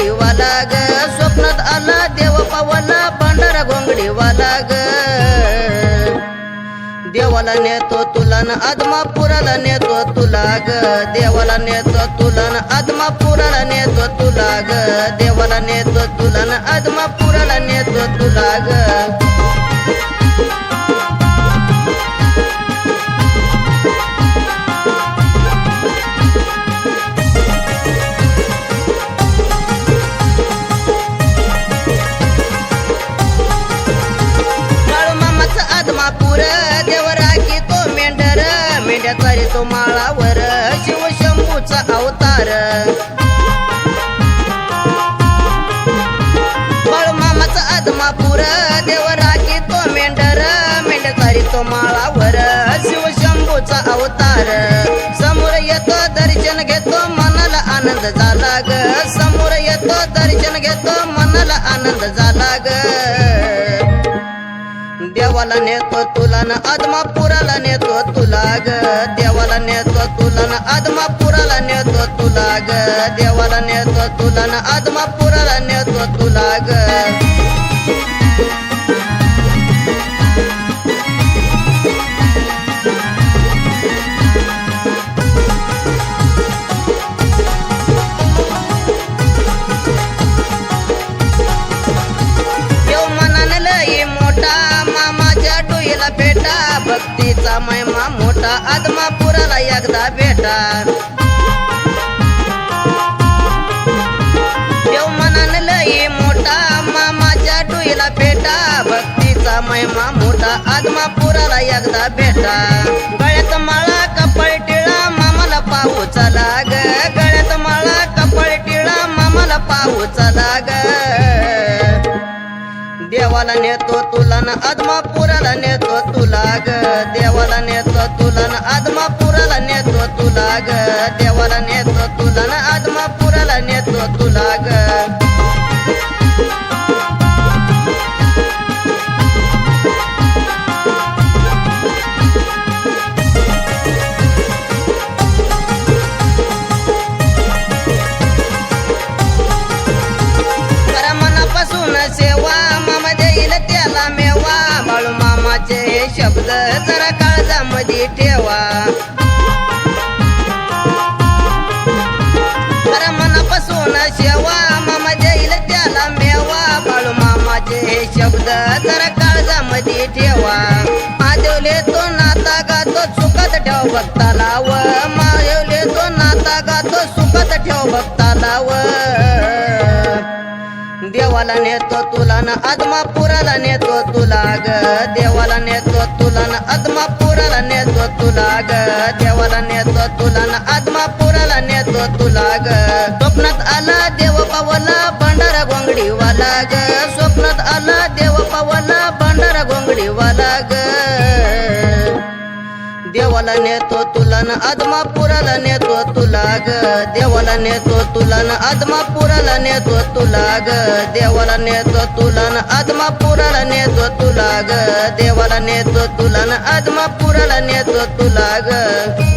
घोंगडीवाला ग स्वप्नात आला देव पावाला पांढरा घोंगडीवाला ग देवाला नेतो तुला न आदमापुराला नेतो तुला ग देवाला नेतो तुला न आदमापुराला नेतो तुला ग देवाला नेतो तुला न आदमापुराला नेतो तुला ग मेंढ्या चारी तो माळावर. शिव शंभूचा अवतार. मामाचा आदमापूर. देवरा तो मेंढर. मेंढकारी तो माळावर. शिव शंभूचा अवतार. समोर येतो दर्शन घेतो मनाला आनंद झाला ग. समोर येतो दर्शन घेतो मनाला आनंद झाला ग. देवाला नेतो तुला न आदमापुराला नेतो. ग देवाला नेतो तुला न आदमापुराला नेतो तुला ग देवाला नेतो तुला न आदमापुराला नेतो तुला ग मोठा मामाच्या डोईला भेटा भक्तीचा महिमा मोठा आदमापुराला एकदा भेटा. देव मनान लई मोठा मामाच्या डोईला भेटा भक्तीचा महिमा मोठा आदमापुराला एकदा भेटा. गळ्यात माळा कपळ टिळा मामाला पाहूचा लाग गळ्यात माळा कपळ टिळा मामाला पाहूचा लाग ग. देवाला नेतो तुला ना आदमापुराला नेतो तुला ग. देवाला नेतो तुला ना आदमापुराला नेतो तुला ग. जरा काळजामध्ये ठेवा. करा मनापासून शेवा मामा देईल त्याला मेवा. बाळू मामाचे हे शब्द जरा काळजामध्ये ठेवा. महादेवले तो नाता गातो चुकत ठेव भक्ताला व. महादेवले तो नाता गातो सुखत ठेव भक्ताला व. देवाला नेतो तुला न आदमापुराला नेतो तुला ग देवा. ग देवाला नेतो तुला ना आदमापुराला नेतो तुला ग स्वप्नात आला देव पावला भंडारा गोंगडीवाला ग स्वप्नात आला देव पावला भंडारा गोंगडीवाला ग देवाला नेतो तुला ना आदमापुराला नेतो तुला ग देवाला नेतो तुला ना आदमापुराला नेतो तुला ग देवाला नेतो तुला ना आदमापुराला नेतो तुला ग देवाला नेतो तुला न आदमापुराला नेतो तुला ग